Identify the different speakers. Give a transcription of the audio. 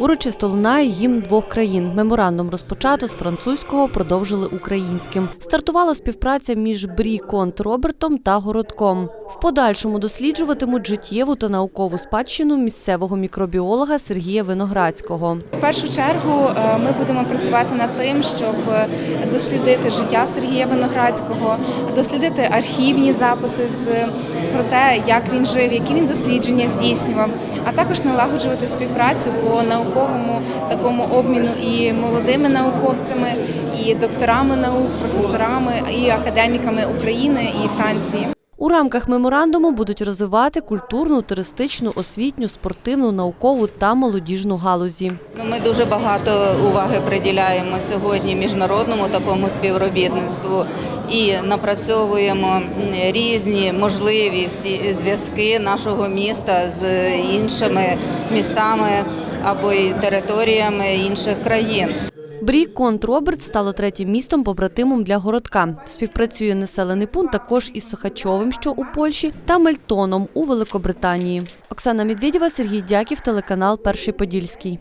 Speaker 1: Урочисто лунає гімн двох країн. Меморандум розпочато з французького, продовжили українським. Стартувала співпраця між Брі Конт Робертом та Городком. В подальшому досліджуватимуть життєву та наукову спадщину місцевого мікробіолога Сергія Виноградського.
Speaker 2: В першу чергу е, ми будемо працювати над тим, щоб дослідити життя Сергія Виноградського, дослідити архівні записи з про те, як він жив, які він дослідження здійснював, а також налагоджувати співпрацю по науковому такому обміну і молодими науковцями, і докторами наук, професорами, і академіками України і Франції.
Speaker 1: У рамках меморандуму будуть розвивати культурну, туристичну, освітню, спортивну, наукову та молодіжну галузі.
Speaker 3: Ну, Ми дуже багато уваги приділяємо сьогодні міжнародному такому співробітництву і напрацьовуємо різні можливі всі зв'язки нашого міста з іншими містами або й територіями інших країн.
Speaker 1: Брі Конт Роберт стало третім містом побратимом для городка. Співпрацює населений пункт також із Сохачовим, що у Польщі, та Мельтоном у Великобританії. Оксана Медведєва, Сергій Дяків, телеканал Перший Подільський.